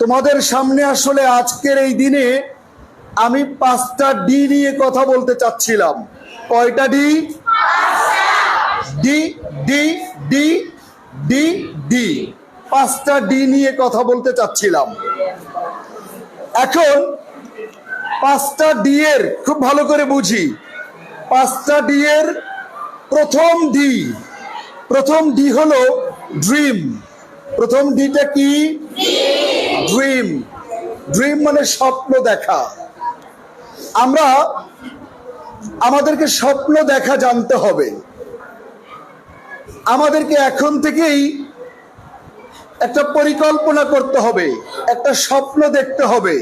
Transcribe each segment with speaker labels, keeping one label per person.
Speaker 1: তোমাদের সামনে আসলে আজকের এই দিনে আমি পাঁচটা ডি নিয়ে কথা বলতে চাচ্ছিলাম। কয়টা D? D D D D D. পাঁচটা ডি নিয়ে কথা বলতে চাচ্ছিলাম। এখন পাঁচটা ডি এর খুব ভালো করে বুঝি। পাঁচটা ডি এর প্রথম ডি প্রথম ডি হলো ড্রিম। প্রথম ডিটা কি? ড্রিম ড্রিম মানে স্বপ্ন দেখা। আমরা, আমাদেরকে স্বপ্ন দেখা জানতে হবে। আমাদেরকে এখন থেকেই একটা পরিকল্পনা করতে হবে, একটা স্বপ্ন দেখতে হবে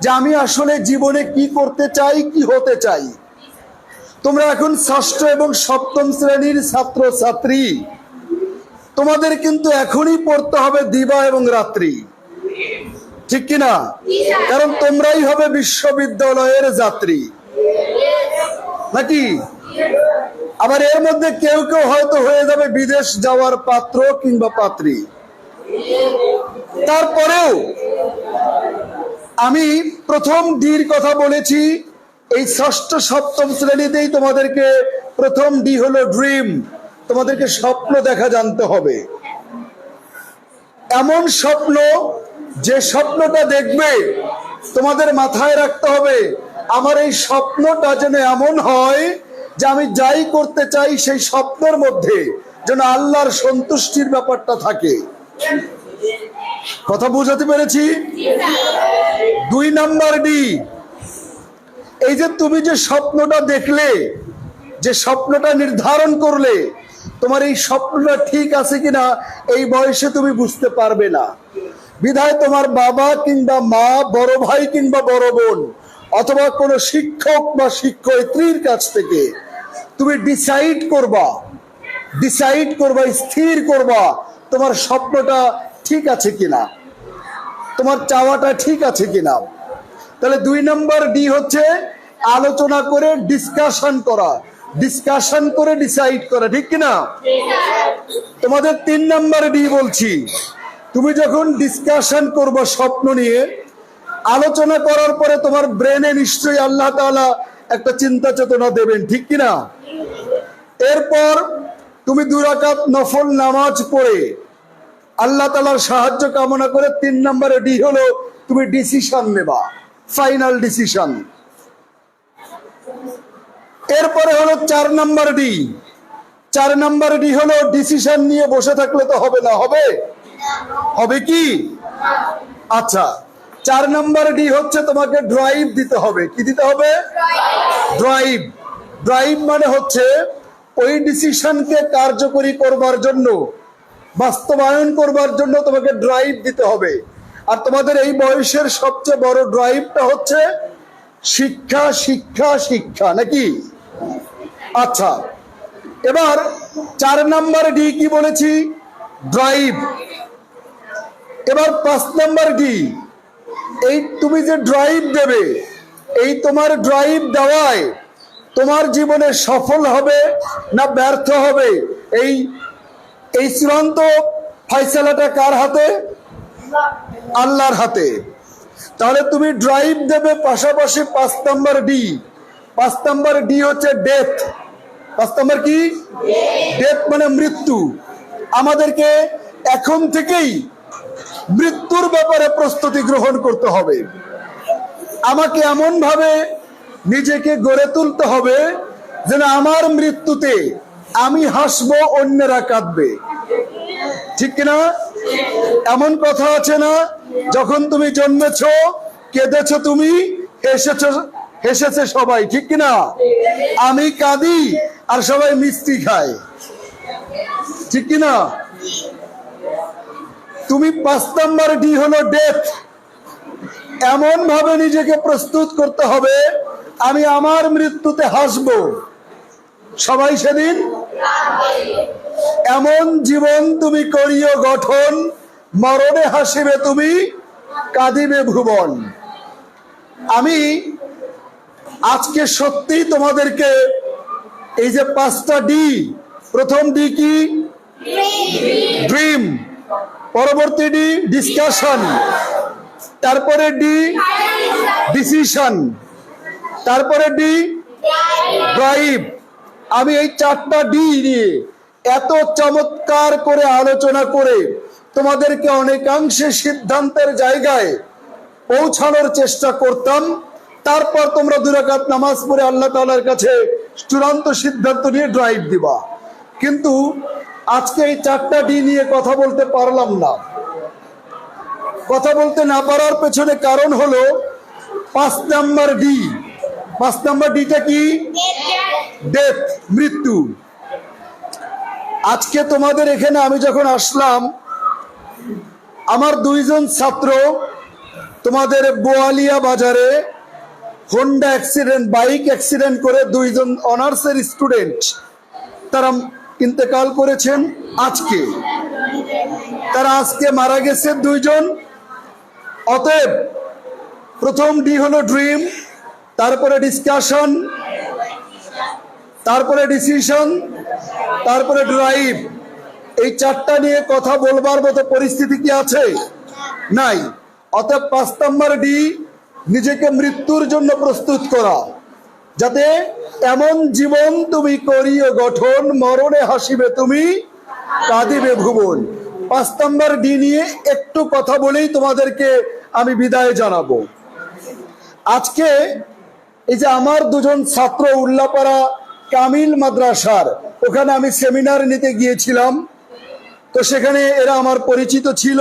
Speaker 1: যে আমি আসলে জীবনে কি করতে চাই, কি হতে চাই। তোমরা এখন ষষ্ঠ এবং সপ্তম শ্রেণির ছাত্র ছাত্রী তোমাদের কিন্তু এখনই পড়তে হবে দিবা এবং রাত্রি। ঠিক কিনা? কারণ তোমরাই হবে বিশ্ববিদ্যালয়ের যাত্রী। নাকি? আবার এর মধ্যে কেউ কেউ হয়তো হয়ে যাবে বিদেশ যাওয়ার পাত্র কিংবা পাত্রী। তারপরেও আমি প্রথম ডির কথা বলেছি, এই ষষ্ঠ সপ্তম শ্রেণীতেই তোমাদেরকে প্রথম ডি হলো ড্রিম। তোমাদেরকে স্বপ্ন দেখা জানতে হবে। এমন স্বপ্ন যে স্বপ্নটা দেখবে, তোমাদের মাথায় রাখতে হবে, আমার এই স্বপ্নটা যেন এমন হয় যে আমি যাই করতে চাই সেই স্বপ্নের মধ্যে যেন আল্লাহর সন্তুষ্টির ব্যাপারটা থাকে। কথা বুঝাতে পেরেছি? দুই নাম্বার ডি এই যে তুমি যে স্বপ্নটা দেখলে, যে স্বপ্নটা নির্ধারণ করলে, তোমার এই স্বপ্নটা ঠিক আছে কিনা, এই বয়সে তুমি বুঝতে পারবে না। বিধায় তোমার বাবা কিংবা মা বড় ভাই কিংবা বড় বোন অথবা কোনো শিক্ষক বা শিক্ষয়িত্রীর কাছ থেকে তুমি ডিসাইড করবা ডিসাইড করবা স্থির করবা তোমার স্বপ্নটা ঠিক আছে কিনা তোমার চাওয়াটা ঠিক আছে কিনা। তাহলে দুই নম্বর ডি হচ্ছে আলোচনা করে ডিসকাশন করা ডিসকাশন করে ডিসাইড করা ঠিক কিনা? তোমাদের তিন নম্বর ডি বলছি তুমি যখন ডিসকাশন করব স্বপ্ন নিয়ে, আলোচনা করার পরে তোমার ব্রেনে নিশ্চয়ই আল্লাহ তাআলা একটা চিন্তা চেতনা দেবেন, ঠিক কিনা এরপর তুমি দুরাকাত নফল নামাজ পড়ে, আল্লাহ তালার সাহায্য কামনা করে তিন নম্বরে ডি হলো তুমি ডিসিশন নেবা ফাইনাল ডিসিশন এরপরে হলো চার নাম্বার ডি, চার নাম্বার ডি হলো ডিসিশন নিয়ে বসে থাকলে তো হবে না, হবে? হবে কি? আচ্ছা চার নাম্বার ডি হচ্ছে তোমাকে ড্রাইভ দিতে হবে। কি দিতে হবে? ড্রাইভ ড্রাইভ মানে হচ্ছে ওই ডিসিশনকে কার্যকরী করবার জন্য, বাস্তবায়ন করবার জন্য তোমাকে ড্রাইভ দিতে হবে। আর তোমাদের এই বয়সের সবচেয়ে বড় ড্রাইভটা হচ্ছে শিক্ষা শিক্ষা শিক্ষা, নাকি? আচ্ছা এবার চার নাম্বার ডি কি বলেছি? ড্রাইভ এবার পাঁচ নাম্বার ডি এই তুমি যে ড্রাইভ দেবে এই তোমার ড্রাইভ দেওয়ায় তোমার জীবনে সফল হবে না ব্যর্থ হবে? এই এই চূড়ান্ত ফাইসালাটা কার হাতে? আল্লাহর হাতে। তাহলে তুমি ড্রাইভ দেবে পাশাপাশি পাঁচ নম্বর ডি পাঁচ নম্বর ডি হচ্ছে ডেথ পাঁচ নম্বর কি? ডেথ মানে মৃত্যু। আমাদেরকে এখন থেকেই মৃত্যুর ব্যাপারে প্রস্তুতি গ্রহণ করতে হবে। আমাকে এমন ভাবে নিজেকে গড়ে তুলতে হবে যেন আমার মৃত্যুতে আমি হাসবো, অন্যেরা কাঁদবে। ঠিক কিনা? এমন কথা আছে না, যখন তুমি জন্মেছ, কেঁদেছ তুমি হেসেছ হেসেছে সবাই, ঠিক কিনা? আমি কাঁদি আর সবাই মিষ্টি খায়। ঠিক কিনা? তুমি পাঁচ নাম্বার ডি হলো ডেথ এমন ভাবে নিজেকে প্রস্তুত করতে হবে আমি আমার মৃত্যুতে হাসব। সবাই সেদিন? এমন জীবন তুমি করিও গঠন মরণে হাসিবে তুমি কাঁদিবে ভুবন। আমি আজকে সত্যি তোমাদেরকে এই যে পাঁচটা ডি প্রথম ডি কি? ড্রিম পরবর্তী ডি ডিসকাশন তারপরে ডি ডিসিশন তারপরে ডি ড্রাইভ আমি এই চারটা ডি নিয়ে এত চমৎকার করে আলোচনা করে তোমাদেরকে অনেকাংশে সিদ্ধান্তের জায়গায় পৌঁছানোর চেষ্টা করতাম। তারপর তোমরা দুরাকাত নামাজ পড়ে আল্লাহ তাআলার কাছে চূড়ান্ত সিদ্ধান্ত নিয়ে ড্রাইভ দিবা। কিন্তু আজকে এই চারটা ডি নিয়ে কথা বলতে পারলাম না। কথা বলতে না পারার পেছনে কারণ হলো পাঁচ নাম্বার ডি। পাঁচ নাম্বার ডিটা কি? ডেথ, মৃত্যু। আজকে তোমাদের এখানে আমি যখন আসলাম, আমার দুইজন ছাত্র তোমাদের বোয়ালিয়া বাজারে হোন্ডা অ্যাক্সিডেন্ট বাইক অ্যাক্সিডেন্ট করে দুইজন অনার্সের স্টুডেন্ট তারা ইন্তেকাল করেছেন আজকে। তারা আজকে মারা গেছে দুইজন। অতএব প্রথম ডি হলো ড্রিম, তারপরে ডিসকাশন, তারপরে ডিসিশন, তারপরে ড্রাইভ। এই চারটা নিয়ে কথা বলবার মতো পরিস্থিতি কি আছে? নাই। অতএব পাঁচ নম্বর ডি, নিজেকে মৃত্যুর জন্য প্রস্তুত করা। যাতে এমন জীবন তুমি করিও, গঠন, মরণে হাসিবে তুমি, কাঁদিবে ভুবন। পাঁচ নম্বর ডি নিয়ে একটু কথা বলেই তোমাদেরকে আমি বিদায় জানাব। আজকে এই যে আমার দুজন ছাত্র উল্লাপাড়া কামিল মাদ্রাসার, ওখানে আমি সেমিনার নিতে গিয়েছিলাম। তো সেখানে এরা আমার পরিচিত ছিল।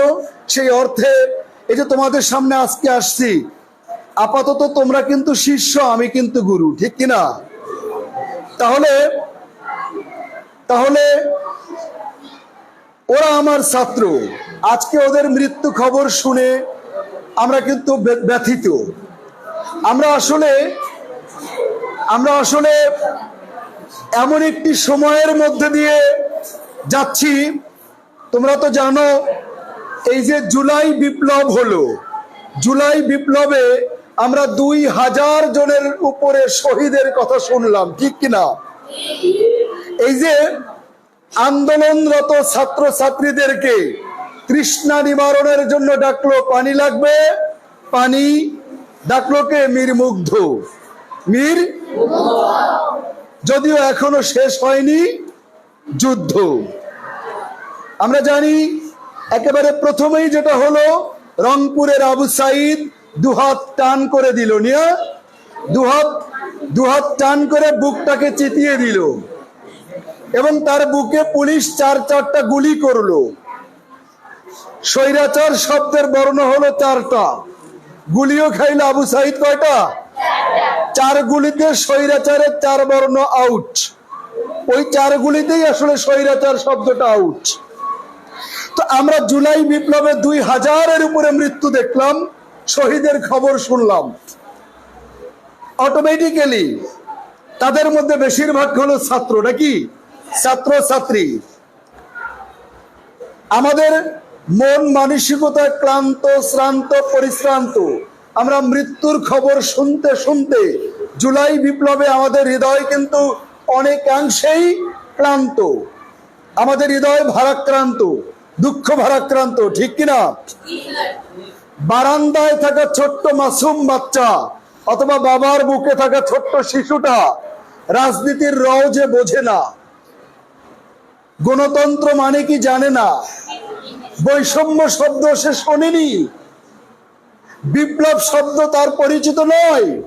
Speaker 1: সেই অর্থে এই যে তোমাদের সামনে আজকে আসছি আপাতত তোমরা কিন্তু শিষ্য, আমি কিন্তু গুরু, ঠিক কিনা তাহলে তাহলে ওরা আমার ছাত্র। আজকে ওদের মৃত্যু খবর শুনে আমরা কিন্তু ব্য- ব্যথিত। আমরা আসলে আমরা আসলে এমন একটি সময়ের মধ্যে দিয়ে যাচ্ছি, তোমরা তো জানো, এই যে জুলাই বিপ্লব হলো, জুলাই বিপ্লবে আমরা দুই হাজার জনের উপরে শহীদের কথা শুনলাম, ঠিক কিনা? এই যে আন্দোলনরত ছাত্র ছাত্রীদেরকে তৃষ্ণা নিবারণের জন্য ডাকলো, পানি লাগবে? পানি? ডাকলো কে? মীর মুগ্ধ। মীর যদিও এখনও শেষ হয়নি, যুদ্ধ। আমরা জানি, একেবারে প্রথমেই যেটা হলো, রংপুরের আবু সাইদ দুহাত টান করে দিল, নিয়া দুহাত দুহাত টান করে বুকটাকে চিতিয়ে দিল। এবং তার বুকে পুলিশ চার চারটা গুলি করল। স্বৈরাচার শব্দের বর্ণ হলো চারটা। গুলিও খাইল আবু সাইদ কয়টা? চার গুলিতে স্বৈরাচারের চার বর্ণ আউট ওই চার গুলিতেই আসলে স্বৈরাচার শব্দটা আউট তো আমরা জুলাই বিপ্লবে দুই হাজারের উপরে মৃত্যু দেখলাম। শহীদের খবর শুনলাম। অটোমেটিক্যালি তাদের মধ্যে বেশিরভাগ হলো ছাত্র, নাকি? ছাত্র, ছাত্রী। আমাদের মন মানসিকতা ক্লান্ত, শ্রান্ত, পরিশ্রান্ত। আমরা মৃত্যুর খবর শুনতে শুনতে জুলাই বিপ্লবে আমাদের হৃদয় কিন্তু অনেকাংশেই ক্লান্ত। আমাদের হৃদয় ভারাক্রান্ত, দুঃখ ভারাক্রান্ত, ঠিক কিনা? বারান্দায় থাকা ছোট্ট মাসুম বাচ্চা অথবা বাবার বুকে থাকা ছোট্ট শিশুটা রাজনীতির রও যে বোঝে না। গণতন্ত্র মানে কি জানে না। বৈষম্য শব্দ সে শোনেনি। বিপ্লব শব্দ তার পরিচিত নয়।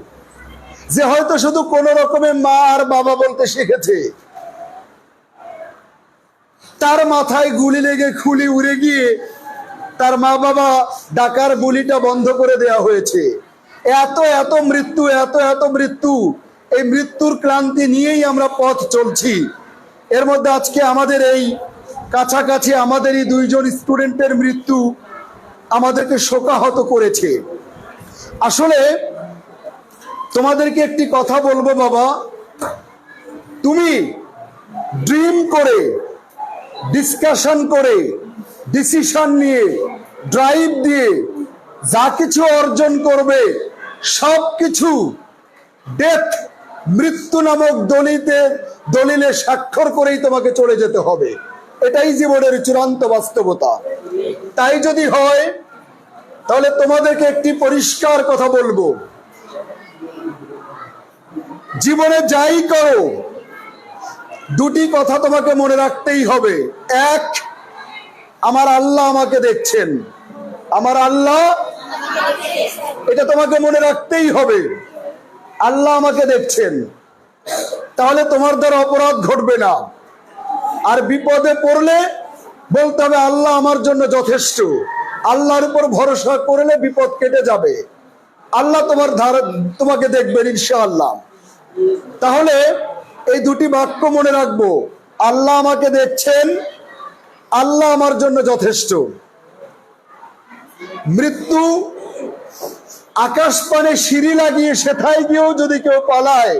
Speaker 1: যে হয়তো শুধু কোন রকমের মা আর বাবা বলতে শিখেছে। তার মাথায় গুলি লেগে খুলি উড়ে গিয়ে তার মা বাবা ডাকার গুলিটা বন্ধ করে দেয়া হয়েছে। এত এত মৃত্যু, এত এত মৃত্যু, এই মৃত্যুর ক্লান্তি নিয়েই আমরা পথ চলছি। এর মধ্যে আজকে আমাদের এই কাছাকাছি আমাদের এই দুইজন স্টুডেন্টের মৃত্যু আমাদেরকে শোকাহত করেছে। আসলে তোমাদেরকে একটি কথা বলব বাবা। তুমি ড্রিম করে, ডিসকাশন করে ডিসিশন নিয়ে ড্রাইভ দিয়ে যা কিছু অর্জন করবে, সব কিছু ডেথ মৃত্যু নামক দলিতে, দলিলে স্বাক্ষর করেই তোমাকে চলে যেতে হবে। এটাই জীবনের চূড়ান্ত বাস্তবতা। তাই যদি হয়, তাহলে তোমাদেরকে একটি পরিষ্কার কথা বলব। জীবনে যাই করো, দুটি কথা তোমাকে মনে রাখতেই হবে। এক আমার আল্লাহ আমাকে দেখছেন। আমার আল্লাহ, এটা তোমাকে মনে রাখতেই হবে। আল্লাহ আমাকে দেখছেন। তাহলে তোমার দ্বারা অপরাধ ঘটবে না। আর বিপদে পড়লে বলতে হবে, আল্লাহ আমার জন্য যথেষ্ট। আল্লাহর উপর ভরসা করলে বিপদ কেটে যাবে। আল্লাহ তোমার ধারা, তোমাকে দেখবেন ইনশাআল্লাহ। তাহলে এই দুটি বাক্য মনে রাখব। আল্লাহ আমাকে দেখছেন আল্লাহ আমার জন্য যথেষ্ট। মৃত্যু, আকাশ পানে সিঁড়ি লাগিয়ে সেথায় গিয়েও যদি কেউ পালায়,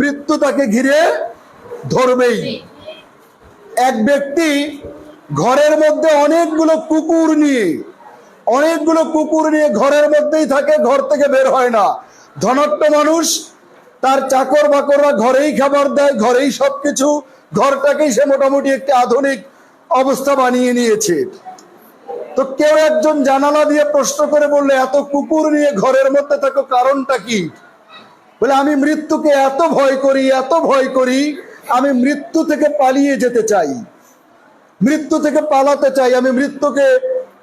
Speaker 1: মৃত্যু তাকে ঘিরে ধরবেই এক ব্যক্তি ঘরের মধ্যে অনেকগুলো কুকুর নিয়ে, অনেকগুলো কুকুর নিয়ে ঘরের মধ্যেই থাকে, ঘর থেকে বের হয় না। ধনাট্য মানুষ, তার চাকর বাকররা ঘরেই খাবার দেয়, ঘরেই সবকিছু, ঘরটাকেই সে মোটামুটি একটি আধুনিক অবস্থা বানিয়ে নিয়েছে। তো কেউ একজন জানালা দিয়ে প্রশ্ন করে বললে, এত কুকুর নিয়ে ঘরের মধ্যে থাকো, কারণটা কি? বলে, আমি মৃত্যুকে এত ভয় করি, এত ভয় করি, আমি মৃত্যু থেকে পালিয়ে যেতে চাই। মৃত্যু থেকে পালাতে চাই, আমি মৃত্যুকে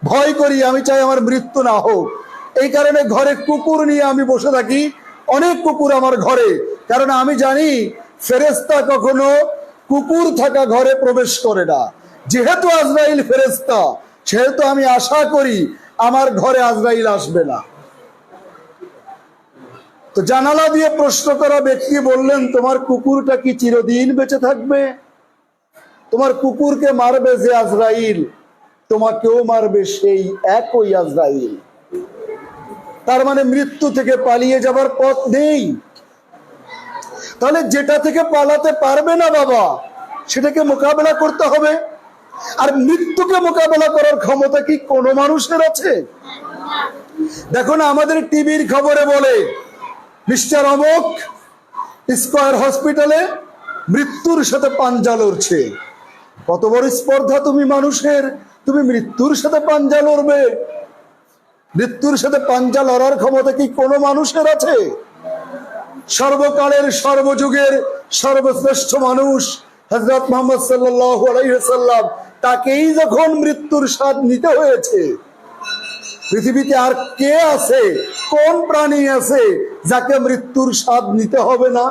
Speaker 1: ভয় করি, আমি চাই আমার মৃত্যু না হোক। এই কারণে ঘরে কুকুর নিয়ে আমি বসে থাকি, অনেক কুকুর আমার ঘরে। কারণ আমি জানি ফেরেস্তা কখনো কুকুর থাকা ঘরে প্রবেশ করে না। যেহেতু আজরাইল ফেরেস্তা সেহেতু আমি আশা করি আমার ঘরে আজরাইল আসবে না। তো জানালা দিয়ে প্রশ্ন করা ব্যক্তি বললেন, তোমার কুকুরটা কি চিরদিন বেঁচে থাকবে? তোমার কুকুরকে মারবে যে আজরাইল, তোমাকেও মারবে সেই একই আজরাইল। তার মানে মৃত্যু থেকে পালিয়ে যাবার পথ নেই। তাহলে যেটা থেকে পালাতে পারবে না বাবা, সেটাকে মোকাবেলা করতে হবে। আর মৃত্যুকে মোকাবেলা করার ক্ষমতা কি কোনো মানুষের আছে? দেখো না, আমাদের টিভির খবরে বলে, মিস্টার অমক স্কয়ার হসপিটালে মৃত্যুর সাথে পাঞ্জা লড়ছে। কত বড় স্পর্ধা তুমি মানুষের, তুমি মৃত্যুর সাথে পাঞ্জা লড়বে। মৃত্যুর সাথে পাঞ্জা লড়ার ক্ষমতা কি কোনো মানুষের আছে? সর্বকালের সর্বযুগের সর্বশ্রেষ্ঠ মানুষ হজরত মোহাম্মদ সাল্লাহ আলাইসাল্লাম তাকেই যখন মৃত্যুর স্বাদ নিতে হয়েছে, পৃথিবীতে আর কে আছে, কোন প্রাণী আছে যাকে মৃত্যুর স্বাদ নিতে হবে না?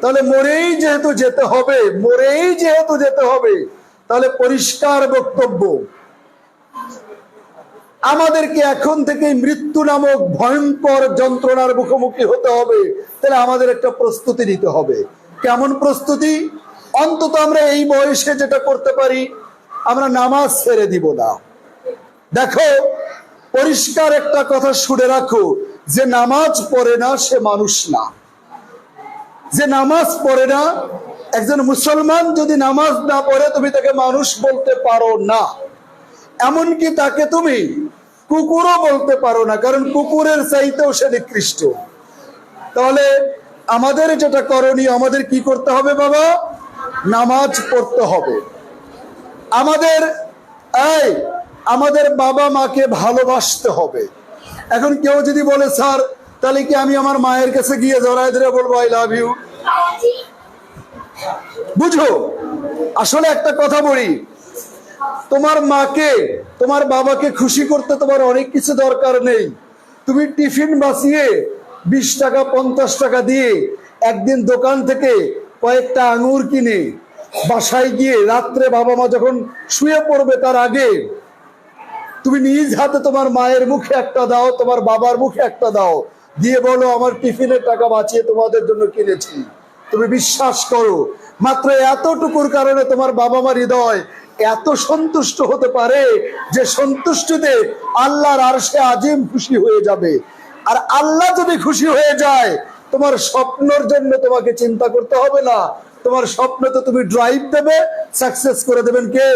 Speaker 1: তাহলে মরেই যেহেতু যেতে হবে, মরেই যেহেতু যেতে হবে, তাহলে পরিষ্কার বক্তব্য। আমাদেরকে এখন থেকে মৃত্যু নামক ভয়ঙ্কর যন্ত্রণার মুখোমুখি হতে হবে, তাহলে আমাদের একটা প্রস্তুতি নিতে হবে। কেমন প্রস্তুতি? অন্তত আমরা এই বয়সে যেটা করতে পারি আমরা নামাজ ছেড়ে দিব না। দেখো, পরিষ্কার একটা কথা শুনে রাখো, যে নামাজ পড়ে না সে মানুষ না। যে নামাজ পড়ে না, একজন মুসলমান যদি নামাজ না পড়ে, তুমি তাকে মানুষ বলতে পারো না। এমনকি তাকে তুমি কুকুরও বলতে পারো না, কারণ কুকুরের চাইতেও সে নিকৃষ্ট। তাহলে আমাদের যেটা করণীয়, আমাদের কি করতে হবে বাবা? নামাজ পড়তে হবে। আমাদের, এই, আমাদের বাবা মাকে ভালোবাসতে হবে। এখন কেউ যদি বলে, স্যার, তাহলে কি আমি আমার মায়ের কাছে গিয়ে জড়াই ধরে বলব আই লাভ ইউ বুঝো, আসলে একটা কথা বলি। তোমার মাকে, তোমার বাবাকে খুশি করতে তোমার অনেক কিছু দরকার নেই। তুমি টিফিন বাঁচিয়ে বিশ টাকা, পঞ্চাশ টাকা দিয়ে একদিন দোকান থেকে কয়েকটা আঙুর কিনে বাসায় গিয়ে রাত্রে বাবা মা যখন শুয়ে পড়বে তার আগে তুমি নিজ হাতে তোমার মায়ের মুখে একটা দাও, তোমার বাবার মুখে একটা দাও। দিয়ে বলো, আমার টিফিনের টাকা বাঁচিয়ে তোমাদের জন্য কিনেছি। তুমি বিশ্বাস করো, মাত্র এতটুকুর কারণে তোমার বাবা মার হৃদয় এত সন্তুষ্ট হতে পারে যে সন্তুষ্টিতে আল্লাহর আর সে আজিম খুশি হয়ে যাবে। আর আল্লাহ যদি খুশি হয়ে যায়, তোমার স্বপ্নর জন্য তোমাকে চিন্তা করতে হবে না। তোমার স্বপ্ন তো তুমি ড্রাইভ দেবে সাকসেস করে দেবেন কে?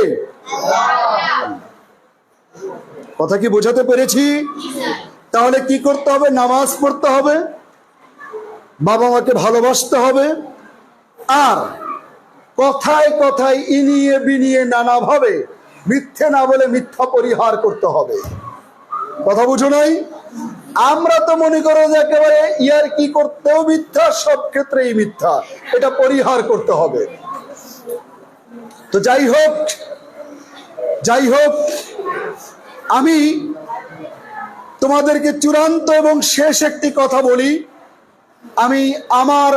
Speaker 1: কথা কি বোঝাতে পেরেছি? তাহলে কি করতে হবে? নামাজ পড়তে হবে। বাবা মাকে ভালোবাসতে হবে। আর কথায় কথায় ইনিয়ে বিনিয়ে নানাভাবে মিথ্যে না বলে মিথ্যা পরিহার করতে হবে। কথা বুঝো নাই? আমরা তো মনে করো যে একেবারে ইয়ার কি করতেও মিথ্যা, সব ক্ষেত্রেই মিথ্যা। এটা পরিহার করতে হবে। তো যাই হোক যাই হোক, আমি তোমাদেরকে চূড়ান্ত এবং শেষ একটি কথা বলি। আমি আমার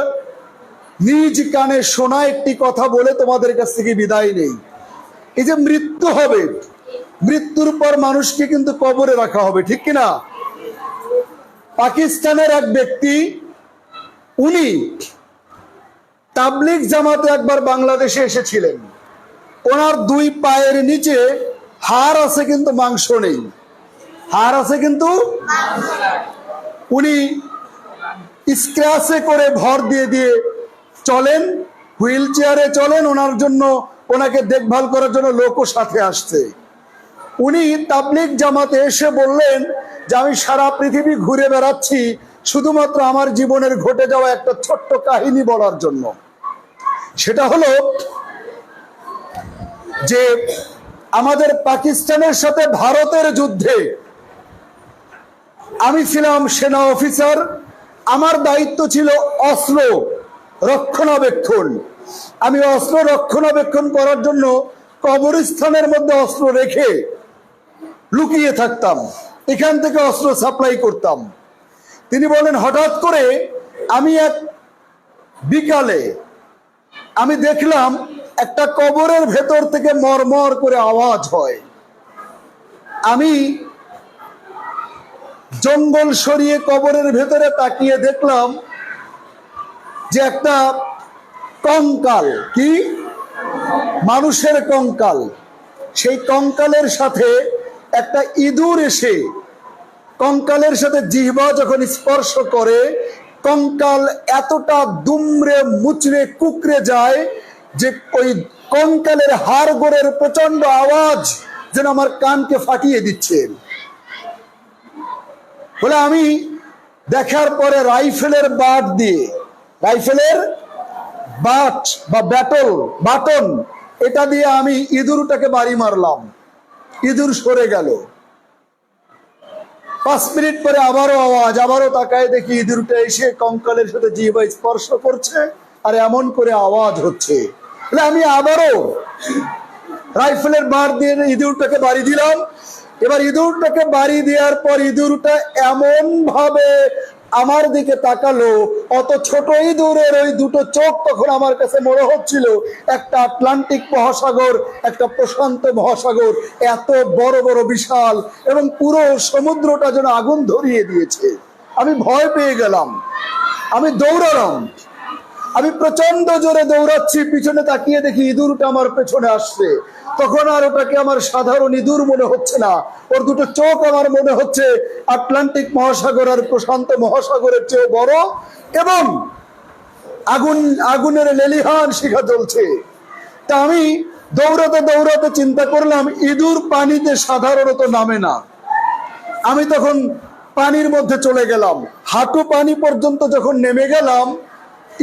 Speaker 1: নিজ কানে শোনা একটি কথা বলে তোমাদের কাছ থেকে বিদায় নেই। এই যে মৃত্যু হবে, মৃত্যুর পর মানুষকে কিন্তু কবরে রাখা হবে, ঠিক কিনা? পাকিস্তানের এক ব্যক্তি, উনি তাবলিগ জামাতে একবার বাংলাদেশে এসেছিলেন। ওনার দুই পায়ের নিচে হাড় আছে কিন্তু মাংস নেই। হাড় আছে কিন্তু উনি স্ক্র্যাচে করে ভর দিয়ে দিয়ে চলেন, হুইল চেয়ারে চলেন, ওনার জন্য, ওনাকে দেখভাল করার জন্য লোকও সাথে আসছে। উনি তাবলিগ জামাতে এসে বললেন যে আমি সারা পৃথিবী ঘুরে বেড়াচ্ছি, শুধুমাত্র আমার জীবনের ঘটে যাওয়া একটা ছোট্ট কাহিনী বলার জন্য। সেটা হলো যে আমাদের পাকিস্তানের সাথে ভারতের যুদ্ধে আমি ছিলাম সেনা অফিসার, আমার দায়িত্ব ছিল অস্ত্র রক্ষণাবেক্ষণ। আমি অস্ত্র রক্ষণাবেক্ষণ করার জন্য কবরস্থানের মধ্যে অস্ত্র রেখে লুকিয়ে থাকতাম। এখান থেকে অস্ত্র সাপ্লাই করতাম। তিনি বলেন হঠাৎ করে আমি এক বিকালে আমি দেখলাম একটা কবরের ভেতর থেকে মরমর করে আওয়াজ হয়। আমি জঙ্গল সরিয়ে কবরের ভেতরে তাকিয়ে দেখলাম যে একটা কঙ্কাল। কি? মানুষের কঙ্কাল। সেই কঙ্কালের সাথে একটা ইঁদুর এসে কঙ্কালের সাথে জিহ্বা যখন স্পর্শ করে, কঙ্কাল এতটা দুমড়ে, মুচড়ে, কুকড়ে যায় যে ওই কঙ্কালের হাড় গোড়ের প্রচণ্ড আওয়াজ যেন আমার কানকে ফাটিয়ে দিচ্ছে। বলে আমি দেখার পরে রাইফেলের বাট দিয়ে, রাইফেলের বাট বা ব্যাটল, বাটন, এটা দিয়ে আমি ইঁদুরটাকে বাড়ি মারলাম। ইঁদুর সরে গেল। পাঁচ মিনিট পরে আবারও আওয়াজ, আবারও তাকায় দেখি ইঁদুরটা এসে কঙ্কালের সাথে জিহবা স্পর্শ করছে আর এমন করে আওয়াজ হচ্ছে। আমি আবারও রাইফেলের বার দিয়ে ইঁদুরটাকে বাড়ি দিলাম। এবার ইঁদুরটাকে বাড়ি দেওয়ার পর ইঁদুরটা এমন ভাবে আমার দিকে তাকালো, অত ছোট ইঁদুরের ওই দুটো চোখ তখন আমার কাছে মনে হচ্ছিল, একটা আটলান্টিক মহাসাগর, একটা প্রশান্ত মহাসাগর, এত বড় বড় বিশাল, এবং পুরো সমুদ্রটা যেন আগুন ধরিয়ে দিয়েছে। আমি ভয় পেয়ে গেলাম। আমি দৌড়ালাম। আমি প্রচণ্ড জোরে দৌড়াচ্ছি, পিছনে তাকিয়ে দেখি ইঁদুরটা আমার পেছনে আসছে। তখন আর ওটাকে আমার সাধারণ ইঁদুর মনে হচ্ছে না। ওর দুটো চোখ আমার মনে হচ্ছে আটলান্টিক মহাসাগর আর প্রশান্ত মহাসাগরের চেয়ে বড় এবং আগুন, আগুনের লেলিহান শিখা জ্বলছে। তা আমি দৌড়াতে দৌড়াতে চিন্তা করলাম, ইঁদুর পানিতে সাধারণত নামে না। আমি তখন পানির মধ্যে চলে গেলাম। হাঁটু পানি পর্যন্ত যখন নেমে গেলাম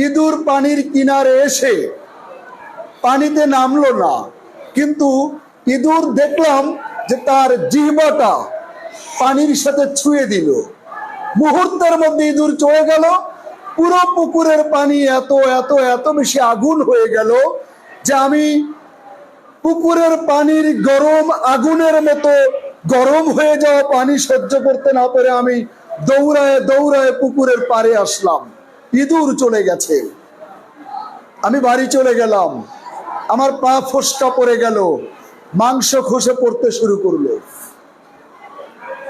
Speaker 1: ইঁদুর পানির কিনারে এসে পানিতে নামলো না। কিন্তু ইঁদুর দেখলাম যে তার জিহ্বাটা পানির সাথে ছুঁয়ে দিল। মুহূর্তের মধ্যে ইঁদুর চলে গেল। পুরো পুকুরের পানি এত এত এত বেশি আগুন হয়ে গেল যে আমি পুকুরের পানির গরম আগুনের মতো গরম হয়ে যাওয়া পানি সহ্য করতে না পেরে আমি দৌড়ায় দৌড়ায় পুকুরের পাড়ে আসলাম। ইঁদুর চলে গেছে। আমি বাড়ি চলে গেলাম। আমার পা ফসকা পড়ে গেল। মাংস খসে পড়তে শুরু করল।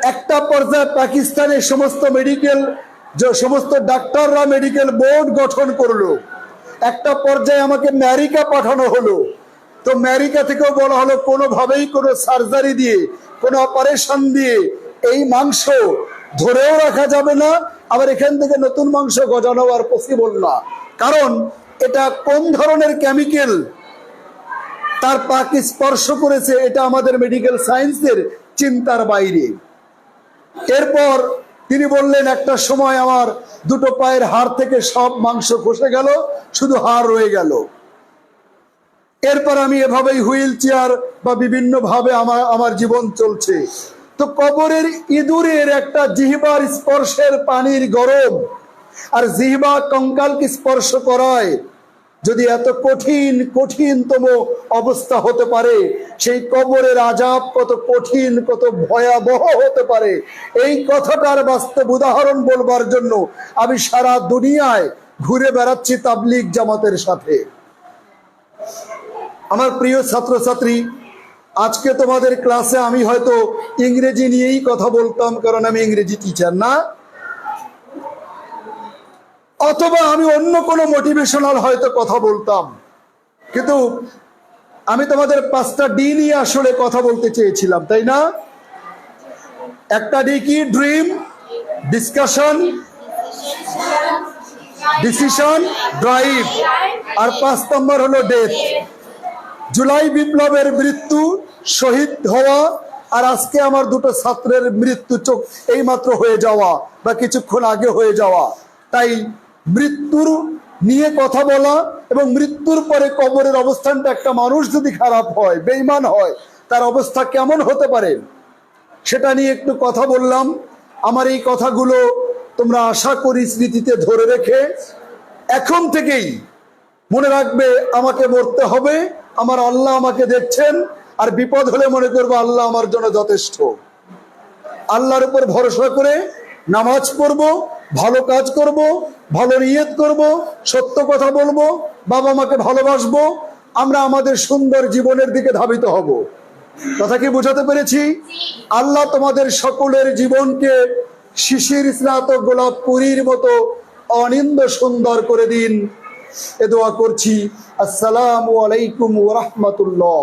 Speaker 1: একটা পর্যায়ে পাকিস্তানের সমস্ত মেডিকেল যে সমস্ত ডাক্তাররা মেডিকেল বোর্ড গঠন করল। একটা পর্যায়ে আমাকে আমেরিকা পাঠানো হলো। তো আমেরিকা থেকেও বলা হলো, কোনোভাবেই কোনো সার্জারি দিয়ে, কোনো অপারেশন দিয়ে এই মাংস ধরেও রাখা যাবে না আবার এখান থেকে নতুন মাংস গজানো আর পসিবল না। কারণ এটা কোন ধরনের কেমিক্যাল তার পাকে স্পর্শ করেছে, এটা আমাদের মেডিকেল সায়েন্সের চিন্তার বাইরে। এরপর তিনি বললেন, একটা সময় আমার দুটো পায়ের হাড় থেকে সব মাংস খসে গেল, শুধু হাড় রয়ে গেল। এরপর আমি এভাবেই হুইল চেয়ার বা বিভিন্ন ভাবে আমার আমার জীবন চলছে। তো কবরের ইঁদুরের একটা জিহবার স্পর্শের পানির গরম, আর জিহবা কঙ্কালকে স্পর্শ করায়। যদি এত কঠিন, কঠিনতম অবস্থা হতে পারে, সেই কবরের আজাব কত কঠিন, কত ভয়াবহ হতে পারে। এই কথাটার বাস্তব উদাহরণ বলবার জন্য আমি সারা দুনিয়ায় ঘুরে বেড়াচ্ছি তাবলিগ জামাতের সাথে। আমার প্রিয় ছাত্রছাত্রী আজকে তোমাদের ক্লাসে আমি হয়তো ইংরেজি নিয়েই কথা বলতাম, কারণ আমি ইংরেজি টিচার না। অথবা আমি অন্য কোনো মোটিভেশনাল হয়তো কথা বলতাম। কিন্তু আমি তোমাদের পাঁচটা ডি নিয়ে আসলে কথা বলতে চেয়েছিলাম, তাই না? একটা ডি কি? ড্রিম ডিসকাশন ডিসিশন ড্রাইভ আর পাঁচ নম্বর হলো ডেথ জুলাই বিপ্লবের মৃত্যু শহীদ হওয়া আর আজকে আমার দুটো ছাত্রের মৃত্যু চোখ এইমাত্র হয়ে যাওয়া বা কিছুক্ষণ আগে হয়ে যাওয়া। তাই মৃত্যুর নিয়ে কথা বলা এবং মৃত্যুর পরে কবরের অবস্থানটা একটা মানুষ যদি খারাপ হয় বেইমান হয়, তার অবস্থা কেমন হতে পারে? সেটা নিয়ে একটু কথা বললাম। আমার এই কথাগুলো তোমরা আশা করি স্মৃতিতে ধরে রেখে এখন থেকেই মনে রাখবে, আমাকে মরতে হবে। আমার আল্লাহ আমাকে দেখছেন। আর বিপদ হলে মনে করব আল্লাহ আমার জন্য যথেষ্ট। আল্লাহর উপর ভরসা করে নামাজ পড়ব, ভালো কাজ করব, ভালো নিয়ত করব, সত্য কথা বলব, বাবা মাকে ভালোবাসবো, আমরা আমাদের সুন্দর জীবনের দিকে ধাবিত হব। কথা কি বোঝাতে পেরেছি? আল্লাহ তোমাদের সকলের জীবনকে শিশির, স্নাত, গোলাপ, পুরীর মতো অনিন্দ সুন্দর করে দিন। এ দোয়া করছি। আসসালামু আলাইকুম ওরহমতুল্লাহ